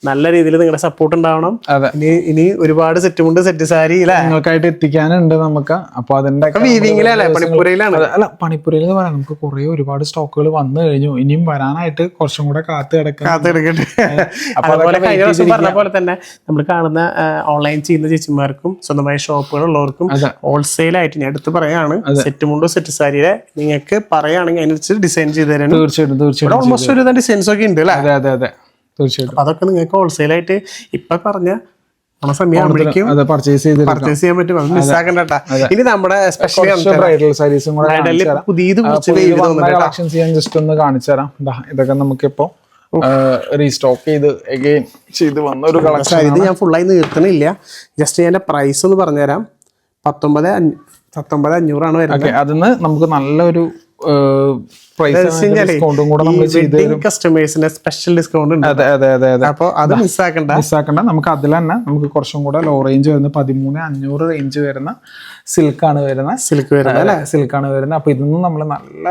നല്ല രീതിയിൽ നിങ്ങളുടെ സപ്പോർട്ട് ഉണ്ടാവണം. അതെ. ഇനി ഇനി ഒരുപാട് സെറ്റ് മുണ്ട് സെറ്റ് സാരി നിങ്ങൾക്കായിട്ട് എത്തിക്കാനുണ്ട് നമുക്ക്. അപ്പൊ അതിന്റെ വീവിങ്ങിലല്ലേ പണിപ്പുരയിലാണ്. അല്ല പണിപ്പുരയിൽ എന്ന് പറയാം. നമുക്ക് കുറെ ഒരുപാട് സ്റ്റോക്കുകൾ വന്നു കഴിഞ്ഞു. ഇനിയും വരാനായിട്ട് കുറച്ചും കൂടെ കാത്തു കിടക്കാം കാത്തെടുക്കട്ടെ അപ്പൊ അതുപോലെ കഴിഞ്ഞ ദിവസം പറഞ്ഞ പോലെ തന്നെ നമ്മൾ കാണുന്ന ഓൺലൈൻ ചെയ്യുന്ന ചേച്ചിമാർക്കും സ്വന്തമായ ഷോപ്പുകൾ ഉള്ളവർക്കും. ഹോൾസെയിൽ ആയിട്ട് ഞാൻ എടുത്ത് പറയാണ്. സെറ്റ് മുണ്ടോ സെറ്റ് സാരിയുടെ നിങ്ങൾക്ക് പറയുകയാണെങ്കിൽ അതിനനുസരിച്ച് ഡിസൈൻ ചെയ്ത് തരാനും. തീർച്ചയായിട്ടും തീർച്ചയായിട്ടും ഓൾമോസ്റ്റ് ഒരു ഡിസൈൻസ് ഒക്കെ ഉണ്ട് അല്ലേ അതെ അതെ അതെ. തീർച്ചയായിട്ടും. അതൊക്കെ നിങ്ങൾക്ക് ഹോൾസെയിലായിട്ട് ഇപ്പൊ പറഞ്ഞ പർച്ചേസ് ചെയ്യാൻ പറ്റും. അത് മിസ്സാക്കണ്ട ഇനി നമ്മുടെ ബ്രൈഡൽ സാരീസും കൂടെ പുതിയത് ഞാൻ ജസ്റ്റ് ഒന്ന് കാണിച്ചു തരാം. ഇതൊക്കെ നമുക്കിപ്പോ റീസ്റ്റോക്ക് ചെയ്ത് അഗെയിൻ ചെയ്ത് വന്ന ഒരു കളക്ഷൻ ഇത് ഞാൻ ഫുള്ളായി നിർത്തണില്ല. ജസ്റ്റ് ഞാൻ പ്രൈസ് ഒന്ന് പറഞ്ഞുതരാം. പത്തൊമ്പത് പത്തൊമ്പത് അഞ്ഞൂറാണ് വരുന്നത്. അതിന് നമുക്ക് നല്ലൊരു കസ്റ്റമേഴ്സിന്റെ സ്പെഷ്യൽ ഡിസ്കൗണ്ട് ഉണ്ട്. അതെ അതെ അതെ അതെ. അത് മിസ്സാക്കണ്ട മിസ്സാക്കണ്ട നമുക്ക് അതിൽ തന്നെ നമുക്ക് കുറച്ചും കൂടെ ലോ റേഞ്ച് വരുന്ന പതിമൂന്ന് അഞ്ഞൂറ് റേഞ്ച് വരുന്ന സിൽക്കാണ് വരുന്നത് സിൽക്ക് വരുന്നത് അല്ലെ? സിൽക്കാണ് വരുന്നത് അപ്പൊ ഇതൊന്നും നമ്മൾ നല്ല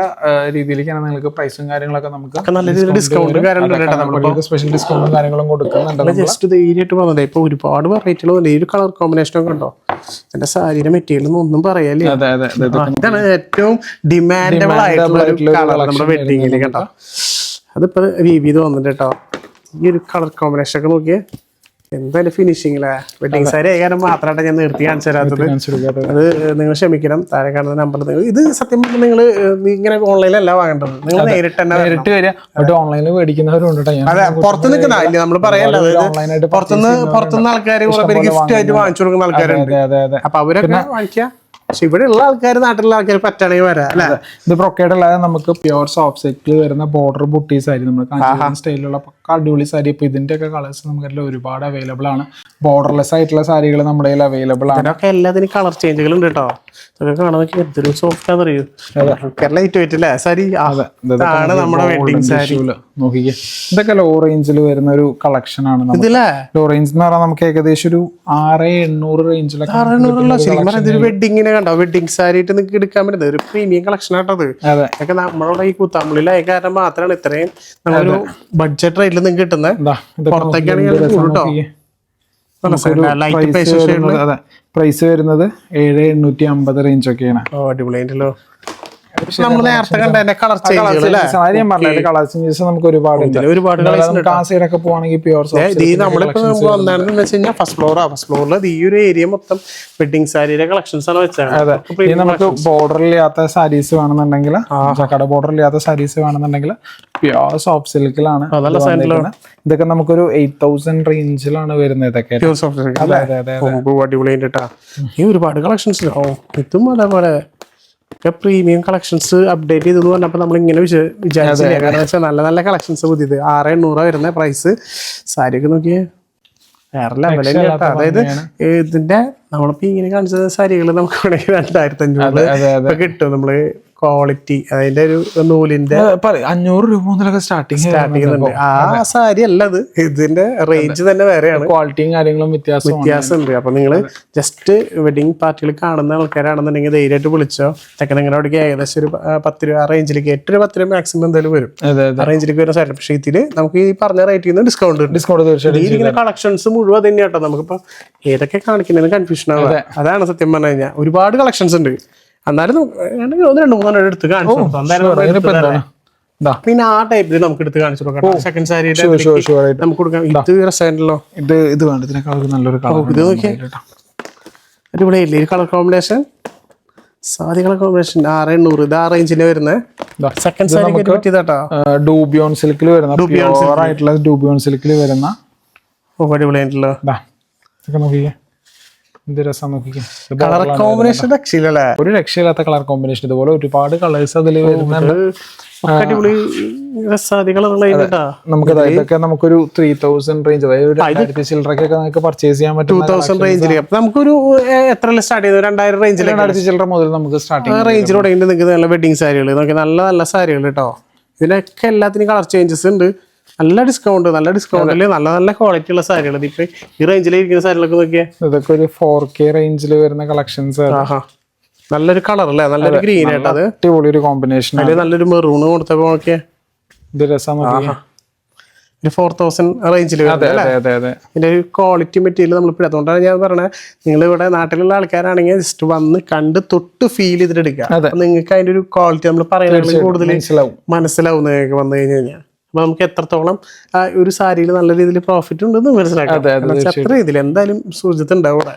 രീതിയിലേക്ക് നിങ്ങൾക്ക് പ്രൈസും കാര്യങ്ങളൊക്കെ നമുക്ക് നല്ല രീതിയിൽ ഡിസ്കൗണ്ട് കാര്യങ്ങളും സ്പെഷ്യൽ ഡിസ്കൗണ്ടും കാര്യങ്ങളും കൊടുക്കുന്നുണ്ട് ജസ്റ്റ് ധൈര്യമായിട്ട് വന്നത് ഇപ്പൊ ഒരുപാട് വെറൈറ്റികൾ ഈ ഒരു കളർ കോമ്പിനേഷൻ ഒക്കെ ഉണ്ടോ? എന്റെ സാരിയുടെ മെറ്റീരിയൽ ഒന്നും പറയാല്ലേ? ഇതാണ് ഏറ്റവും ഡിമാൻഡബിൾ ആയിട്ടുള്ള ഒരു കളർ നമ്മുടെ വെഡിങ്ങിൽ കേട്ടോ. അതിപ്പോ വിവിധ വന്നിട്ട് കേട്ടോ. ഈ ഒരു കളർ കോമ്പിനേഷൻ ഒക്കെ നോക്കിയേ. എന്തായാലും ഫിനിഷിംഗിലെ വെഡിങ് സാരി ആയ കാരണം മാത്രമായിട്ട് ഞാൻ നിർത്തി കാണിച്ചു തരാത്തത് അത് നിങ്ങൾ ക്ഷമിക്കണം. താഴെ കാണുന്ന നമ്പർ നിങ്ങൾ ഇത് സത്യം പറഞ്ഞാൽ നിങ്ങൾ ഇങ്ങനെ ഓൺലൈനിലല്ല വാങ്ങേണ്ടത്. നിങ്ങൾ നേരിട്ട് തന്നെ നേരിട്ട് വരിക. ബട്ട് ഓൺലൈനിൽ മേടിക്കുന്നവരുണ്ട് അതെ പുറത്ത് നിൽക്കുന്ന ഇല്ല നമ്മൾ പറയല്ല പുറത്തുനിന്ന് പുറത്തുനിന്ന് ആൾക്കാർ കുറെ പേര് ഗിഫ്റ്റ് ആയിട്ട് വാങ്ങിച്ചു കൊടുക്കുന്ന ആൾക്കാരുണ്ട്. അപ്പൊ അവരൊക്കെ വാങ്ങിക്കാം. പക്ഷെ ഇവിടെ ഉള്ള ആൾക്കാർ നാട്ടിലുള്ള ആൾക്കാർ പറ്റണേ വരാം അല്ലെ? ഇത് ബ്രൊക്കേഡ് അല്ലാതെ നമുക്ക് പ്യുവർ സോഫ്റ്റ് സെറ്റിൽ വരുന്ന ബോർഡർ ബുട്ടീസ് ആയിരിക്കും നമ്മൾ സ്റ്റൈലുള്ള അടിപൊളി സാരി. ഇപ്പൊ ഇതിന്റെ ഒക്കെ കളേഴ്സ് നമുക്ക് എല്ലാം ഒരുപാട് അവൈലബിൾ ആണ്. ബോർഡർലെസ് ആയിട്ടുള്ള സാരികൾ നമ്മുടെ കയ്യിൽ അവൈലബിൾ ആണ്. ഇതിനൊക്കെ എല്ലാത്തിനും കളർ ചേഞ്ചുകൾ ഉണ്ട് കേട്ടോ. ഇതൊക്കെ എന്തൊരു സോഫ്റ്റ് ലൈറ്റ് വെയിറ്റ് അല്ലേ സാരി ആ, ഇതാണ് നമ്മുടെ വെഡിങ് സാരി. നോക്കിക്കേ. ഇതൊക്കെ ലോ റേഞ്ചിൽ വരുന്ന ഒരു കളക്ഷൻ ആണ് ലോ റേഞ്ച് എന്ന് പറഞ്ഞാൽ നമുക്ക് ഏകദേശം ഒരു ആറ് എണ്ണൂറ് റേഞ്ചിലൊക്കെ വെഡിങ്ങിനെ കണ്ടോ? വെഡിങ് സാരി ആയിട്ട് നിങ്ങൾക്ക് എടുക്കാൻ പറ്റുന്നത്. ഒരു പ്രീമിയം കളക്ഷൻ ആട്ടത് അതെ. നമ്മളോട് നമ്മളുടെ ഈ കുത്താമ്പുള്ളിലായ കാരണം മാത്രമാണ് ഇത്രയും നമ്മളൊരു ബഡ്ജറ്റ് റേറ്റിൽ നിങ്ങൾക്ക് കിട്ടുന്നത് പുറത്തേക്കാണെങ്കിൽ പ്രൈസ് വരുന്നത് അതെ പ്രൈസ് വരുന്നത് ഏഴ് എണ്ണൂറ്റി അമ്പത് റേഞ്ച് ഒക്കെയാണ്. അടിപൊളിയായിട്ടല്ലോ. നമ്മൾ നേരത്തെ കണ്ട കളർ അത് പറഞ്ഞില്ല കളർ ചേഞ്ചസ് നമുക്ക് ഒരുപാട് ഒരുപാട് ആ സൈഡൊക്കെ പോവാണെങ്കിൽ ഈ നമ്മളിപ്പോ നമുക്ക് വന്നാണെന്ന് വെച്ച് കഴിഞ്ഞാൽ ഫസ്റ്റ് ഫ്ലോറാ ഫസ്റ്റ് ഫ്ലോറിൽ ഈ ഒരു ഏരിയ മൊത്തം വെഡിങ് സാരിയുടെ കളക്ഷൻസ് ആണ് വെച്ചാണ് ഇനി നമുക്ക് ബോർഡർ ഇല്ലാത്ത സാരീസ് വേണമെന്നുണ്ടെങ്കിൽ കട ബോർഡർ ഇല്ലാത്ത സാരീസ് വേണമെന്നുണ്ടെങ്കിൽ പ്യുവർ സോഫ്റ്റ് സിൽക്കിലാണ് ഇതൊക്കെ നമുക്കൊരു എയ്റ്റ് തൗസൻഡ് റേഞ്ചിലാണ് വരുന്നത് ഇതൊക്കെ. പ്യൂർ സോഫ്റ്റ് അതെ അതെ ഓ, അടിപൊളിയായിട്ട് ഈ ഒരുപാട് കളക്ഷൻസ് ഇതും അതേപോലെ പ്രീമിയം കളക്ഷൻസ് അപ്ഡേറ്റ് ചെയ്തെന്ന് പറഞ്ഞപ്പോൾ നമ്മൾ ഇങ്ങനെ വിചാ വിചാരിച്ചില്ല? കാരണം വെച്ചാൽ നല്ല നല്ല കളക്ഷൻസ് പുതിയത്. ആറ് എണ്ണൂറ് വരുന്ന പ്രൈസ് സാരിയൊക്കെ നോക്കിയേ. വേറെ ലെവൽ കേട്ടോ. അതായത് ഇതിന്റെ നമ്മളിപ്പോ ഇങ്ങനെ കാണിച്ചത് സാരികൾ നമുക്ക് വേണമെങ്കിൽ രണ്ടായിരത്തി അഞ്ഞൂറ് കിട്ടും നമ്മൾ ക്വാളിറ്റി അതിന്റെ ഒരു നൂലിന്റെ അഞ്ഞൂറ് രൂപ മുതലൊക്കെ സ്റ്റാർട്ടിങ് സ്റ്റാർട്ടിങ് ആ സാരി അല്ല അത്. ഇതിന്റെ റേഞ്ച് തന്നെ വേറെയാണ്. ക്വാളിറ്റിയും കാര്യങ്ങളും വ്യത്യാസം വ്യത്യാസമുണ്ട്. അപ്പൊ നിങ്ങൾ ജസ്റ്റ് വെഡിങ് പാർട്ടികൾ കാണുന്ന ആൾക്കാരാണെന്നുണ്ടെങ്കിൽ ധൈര്യമായിട്ട് വിളിച്ചോ. തെക്കൻ നിങ്ങളുടെ അവിടേക്ക് ഏകദേശം ഒരു പത്ത് രൂപ ആ റേഞ്ചിലേക്ക് എട്ട് രൂപ പത്ത് രൂപ മാക്സിമം എന്തായാലും വരും. ആ റേഞ്ചിലേക്ക് വരുന്ന സാരി. പക്ഷേ ഇതിൽ നമുക്ക് ഈ പറഞ്ഞ റേറ്റിൽ നിന്ന് ഡിസ്കൗണ്ട് ഡിസ്കൗണ്ട് തീർച്ചയായിട്ടും കളക്ഷൻസ് മുഴുവൻ തന്നെ കേട്ടോ നമുക്കിപ്പോ ഏതൊക്കെ കാണിക്കുന്നതിന് കൺഫ്യൂഷൻ ആവുക അതാണ് സത്യം പറഞ്ഞു കഴിഞ്ഞാൽ ഒരുപാട് കളക്ഷൻസ് ഉണ്ട്. എന്നാലും ഒന്ന് രണ്ട് മൂന്നെണ്ണം എടുത്ത് കാണിച്ചു. എന്തായാലും നമ്മൾ എടുത്ത് ഇതിനിപ്പോ തരാം. ഇതാ പിന്നെ ആ ടൈപ്പിൽ നമുക്ക് എടുത്ത് കാണിച്ചു കൊടുക്കാം. സെക്കൻഡ് സാരിയുടെ ആയിട്ട് നമുക്ക് കൊടുക്കാം. ഇത് രസമായിട്ടല്ലോ ഇത് ഇത് വേണ്ട ഇതിനേക്കാൾ ഒരു നല്ലൊരു കളർ ഇത് നോക്കിയേ. അടിപൊളിയല്ലേ? ഈ colour combination sari colour combination ആറ് എണ്ണൂറ്. ഇത് ആ റേഞ്ചിന് വരുന്നത്. സെക്കൻഡ് പറ്റിയതാട്ടോ ഡൂബിയോൺ സിൽക്കിൽ വരുന്ന ആയിട്ടുള്ള ഡൂബിയോൺ സിൽക്കിൽ വരുന്ന ഓ അടിപൊളിയായിട്ടുള്ള. ഇതാ ഇതൊക്കെ നോക്കിക്കേ എന്ത് രസം നോക്കിക്കേ. കളർ കോമ്പിനേഷൻ രക്ഷയില്ലല്ലേ? ഒരു രക്ഷയില്ലാത്ത കളർ കോമ്പിനേഷൻ ഇതുപോലെ ഒരുപാട് കളേഴ്സ് അതിൽ വരുന്നുണ്ട്. നമുക്ക് ഇതൊക്കെ നമുക്കൊരു ത്രീ തൗസൻഡ് റേഞ്ച് അതായത് ചില്ലറക്കൊക്കെ നമുക്ക് പർച്ചേസ് ചെയ്യാൻ ടൂ പറ്റും തൗസൻഡ് റേഞ്ചിൽ അപ്പൊ നമുക്കൊരു എത്ര സ്റ്റാർട്ട് ചെയ്തത്? രണ്ടായിരം റേഞ്ചിൽ രണ്ടായിരത്തി ചില്ലറ മുതൽ നമുക്ക് സ്റ്റാർട്ടിങ് റേഞ്ചിലൂടെ നിങ്ങൾക്ക് നല്ല വെഡിങ് സാരികൾ നോക്കി നല്ല നല്ല സാരികൾ കേട്ടോ ഇതിനൊക്കെ എല്ലാത്തിനും കളർ ചേഞ്ചസ് ഉണ്ട്. നല്ല ഡിസ്കൗണ്ട് നല്ല ഡിസ്കൗണ്ടിൽ നല്ല നല്ല ക്വാളിറ്റി ഉള്ള സാരികൾ ഇപ്പൊ ഈ റേഞ്ചിൽ ഇരിക്കുന്ന സാരികളൊക്കെ നോക്കിയാൽ ഇതൊക്കെ ഒരു ഫോർ കെ റേഞ്ചിൽ വരുന്ന കളക്ഷൻസ് നല്ലൊരു കളർ അല്ലേ? നല്ലൊരു ഗ്രീൻ ആയിട്ട് അത് അടിപൊളി ഒരു കോമ്പിനേഷൻ അതിൽ നല്ലൊരു മെറൂൺ കൊടുത്തപ്പോ നോക്കിയേ. ഇത് രസമാണ്. ഒരു ഫോർ തൗസൻഡ് റേഞ്ചിൽ ഇതിന്റെ ഒരു ക്വാളിറ്റി മെറ്റീരിയൽ നമ്മൾ ഇപ്പോൾ അതുകൊണ്ടാണ് ഞാൻ പറഞ്ഞത് നിങ്ങൾ ഇവിടെ നാട്ടിലുള്ള ആൾക്കാരാണെങ്കിൽ ജസ്റ്റ് വന്ന് കണ്ട് തൊട്ട് ഫീൽ ചെയ്തിട്ട് എടുക്കുക. നിങ്ങൾക്ക് അതിന്റെ ഒരു ക്വാളിറ്റി നമ്മൾ പറയുന്നത് കൂടുതൽ മനസ്സിലാവും നിങ്ങൾക്ക് വന്നു കഴിഞ്ഞു കഴിഞ്ഞാൽ. അപ്പൊ നമുക്ക് എത്രത്തോളം ആ ഒരു സാരിയിൽ നല്ല രീതിയിൽ പ്രോഫിറ്റ് ഉണ്ടെന്ന് മനസ്സിലാക്കാം. അത്ര രീതിയിൽ എന്തായാലും സുജിത്ത് ഉണ്ടാവും ഇവിടെ.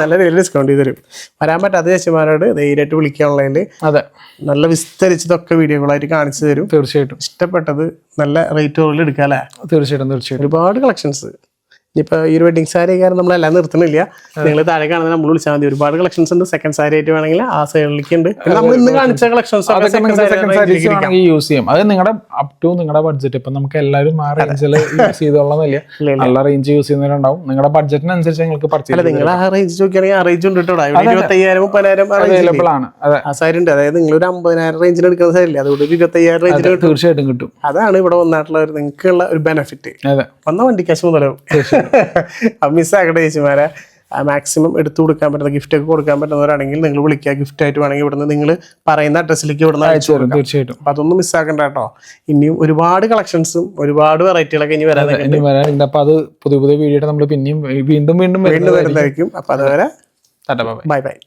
നല്ല രീതിയിൽ ഡിസ്കൗണ്ട് ചെയ്ത് തരും. വരാൻ പറ്റാത്ത ചേച്ചിമാരോട് ധൈര്യമായിട്ട് വിളിക്കുക ഓൺലൈനിൽ അതെ. നല്ല വിസ്തരിച്ചതൊക്കെ വീഡിയോകളായിട്ട് കാണിച്ചു തരും. തീർച്ചയായിട്ടും. ഇഷ്ടപ്പെട്ടത് നല്ല റേറ്റ് കുറവിൽ എടുക്കാം അല്ലേ തീർച്ചയായിട്ടും തീർച്ചയായിട്ടും. ഒരുപാട് കളക്ഷൻസ് ഇനിയിപ്പോൾ ഈ ഒരു വെഡിങ് സാരി കാരണം നമ്മളെല്ലാം നിർത്തുന്നില്ല. നിങ്ങൾ താഴെ കാണുന്ന നമ്മൾ വിളിച്ചാൽ മതി. ഒരുപാട് കളക്ഷൻസ് ഉണ്ട്. സെക്കൻഡ് സാരി ആയിട്ട് വേണമെങ്കിൽ ആ സൈഡിലേക്ക് ഉണ്ട്. നമ്മൾ ഇന്ന് കാണിച്ച കളക്ഷൻസ് യൂസ് ചെയ്യും. അത് നിങ്ങളുടെ അപ് ടു നിങ്ങളുടെ ബഡ്ജറ്റ് ഇപ്പൊ നമുക്ക് എല്ലാവരും ആ റേഞ്ചിൽ യൂസ് ചെയ്തോളന്നില്ല നല്ല റേഞ്ച് യൂസ് ചെയ്യുന്നവരുണ്ടാവും. നിങ്ങളുടെ ബഡ്ജറ്റിനനുസരിച്ച് നിങ്ങൾക്ക് പർച്ചേസ് നിങ്ങൾ ആ റേഞ്ച് നോക്കിയാണെങ്കിൽ ആ റേഞ്ച് ഉണ്ട് കേട്ടോ. ഇരുപത്തയ്യായിരം മുപ്പതിനായിരം? അവൈലബിൾ ആണ്. ആ സാരി ഉണ്ട്. അതായത് നിങ്ങൾ ഒരു അമ്പതിനായിരം റേഞ്ചിൽ എടുക്കുന്ന സാരി ഇല്ലേ? അതുകൊണ്ട് ഇരുപത്തയ്യായിരം കിട്ടും. തീർച്ചയായിട്ടും കിട്ടും. അതാണ് ഇവിടെ വന്നിട്ടുള്ള നിങ്ങൾക്കുള്ള ഒരു ബെനിഫിറ്റ് അതെ. വന്ന വണ്ടി കാശ് മുതലാവും. മിസ്സാക്കട്ടെ ചേച്ചിമാരെ. മാക്സിമം എടുത്തു കൊടുക്കാൻ പറ്റുന്ന ഗിഫ്റ്റ് ഒക്കെ കൊടുക്കാൻ പറ്റുന്നവരാണെങ്കിൽ നിങ്ങൾ വിളിക്കുക. ഗിഫ്റ്റ് ആയിട്ട് വേണമെങ്കിൽ ഇവിടുന്ന് നിങ്ങൾ പറയുന്ന അഡ്രസ്സിലേക്ക് ഇവിടുന്ന് അയച്ചു കൊടുക്കാം. തീർച്ചയായിട്ടും. അപ്പൊ അതൊന്നും മിസ്സാക്കണ്ട കേട്ടോ. ഇനിയും ഒരുപാട് കളക്ഷൻസും ഒരുപാട് വെറൈറ്റികളൊക്കെ ഇനി വരാനുണ്ട് അപ്പൊ അത് പുതിയ പുതിയ വീഡിയോ നമ്മൾ പിന്നെയും വീണ്ടും വീണ്ടും വീണ്ടും വരുന്നതായിരിക്കും. അപ്പൊ അതുവരെ ബൈ ബൈ.